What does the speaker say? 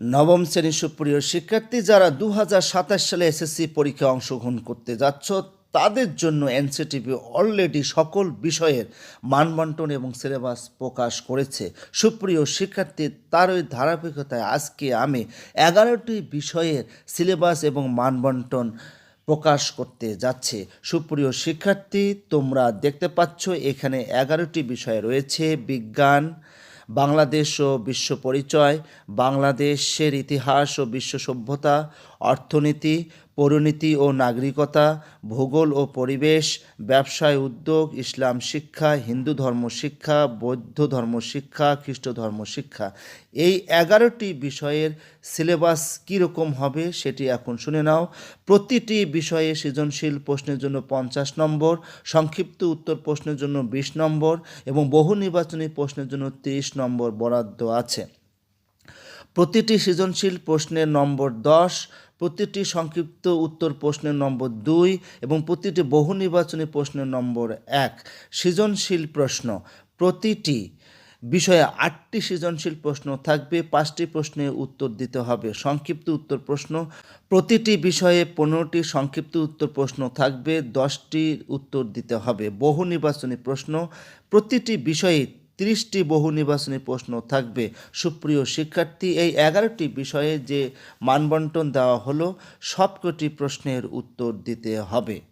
নবম শ্রেণির সুপ্রিয় শিক্ষার্থী যারা দু হাজার সাতাশ সালে এসএসসি পরীক্ষায় অংশগ্রহণ করতে যাচ্ছ, তাদের জন্য এনসিটিভি অলরেডি সকল বিষয়ের মানবন্টন এবং সিলেবাস প্রকাশ করেছে। সুপ্রিয় শিক্ষার্থী, তার ওই ধারাবাহিকতায় আজকে আমি এগারোটি বিষয়ের সিলেবাস এবং মানবন্টন প্রকাশ করতে যাচ্ছে। সুপ্রিয় শিক্ষার্থী, তোমরা দেখতে পাচ্ছ, এখানে এগারোটি বিষয় রয়েছে, বিজ্ঞান বাংলাদেশ ও বিশ্ব পরিচয় বাংলাদেশের ইতিহাস ও বিশ্ব সভ্যতা অর্থনীতি পরিণীতি ও নাগরিকতা, ভূগোল ও পরিবেশ, ব্যবসায় উদ্যোগ, ইসলাম শিক্ষা, হিন্দু ধর্ম শিক্ষা, বৌদ্ধ ধর্ম শিক্ষা, খ্রিস্ট ধর্ম শিক্ষা। এই এগারোটি বিষয়ের সিলেবাস কীরকম হবে সেটি এখন শুনে নাও। প্রতিটি বিষয়ে সৃজনশীল প্রশ্নের জন্য পঞ্চাশ নম্বর, সংক্ষিপ্ত উত্তর প্রশ্নের জন্য বিশ নম্বর এবং বহু নির্বাচনী প্রশ্নের জন্য তিরিশ নম্বর বরাদ্দ আছে। প্রতিটি সৃজনশীল প্রশ্নের নম্বর দশ প্রতিটি সংক্ষিপ্ত উত্তর প্রশ্নের নম্বর দুই এবং প্রতিটি বহু নির্বাচনী প্রশ্নের নম্বর এক। সৃজনশীল প্রশ্ন। প্রতিটি বিষয়ে আটটি সৃজনশীল প্রশ্ন থাকবে, পাঁচটি প্রশ্নের উত্তর দিতে হবে। সংক্ষিপ্ত উত্তর প্রশ্ন। প্রতিটি বিষয়ে পনেরোটি সংক্ষিপ্ত উত্তর প্রশ্ন থাকবে দশটি উত্তর দিতে হবে। বহু নির্বাচনী প্রশ্ন। প্রতিটি বিষয়ে তিরিশটি বহু নির্বাচনী প্রশ্ন থাকবে। সুপ্রিয় শিক্ষার্থী, এই এগারোটি বিষয়ে যে মানবন্টন দেওয়া হলো, সবকটি প্রশ্নের উত্তর দিতে হবে।